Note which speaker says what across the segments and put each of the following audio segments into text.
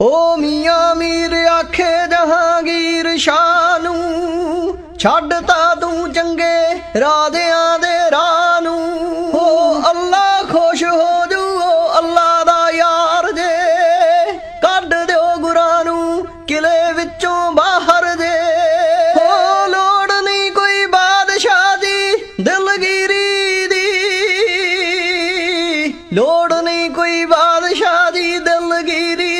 Speaker 1: ਓ ਮੀਆਂ ਮੀਰ ਆਖੇ ਜਹਾਂਗੀਰ ਸ਼ਾਹ ਨੂੰ, ਛੱਡ ਤਾ ਤੂੰ ਚੰਗੇ ਰਾਧਿਆਂ ਦੇ ਰਾਹ ਨੂੰ। ਓ ਅੱਲਾ ਖੁਸ਼ ਹੋ ਜੂ, ਓ ਅੱਲਾ ਦਾ ਯਾਰ ਜੇ, ਕੱਢ ਦਿਓ ਗੁਰਾਂ ਨੂੰ ਕਿਲੇ ਵਿੱਚੋਂ ਬਾਹਰ ਜੇ। ਓ ਲੋੜ ਨਹੀਂ ਕੋਈ ਬਾਦਸ਼ਾਹ ਦੀ ਦਿਲਗੀਰੀ ਦੀ, ਲੋੜ ਨਹੀਂ ਕੋਈ ਬਾਦਸ਼ਾਹ ਦੀ ਦਿਲਗੀਰੀ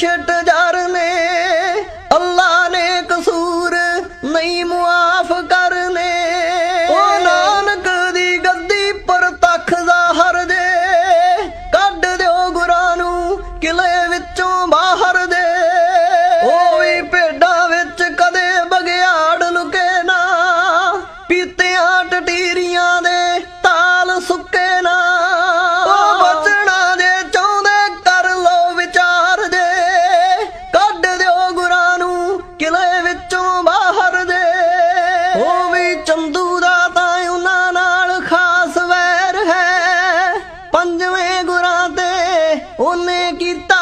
Speaker 1: shirt quita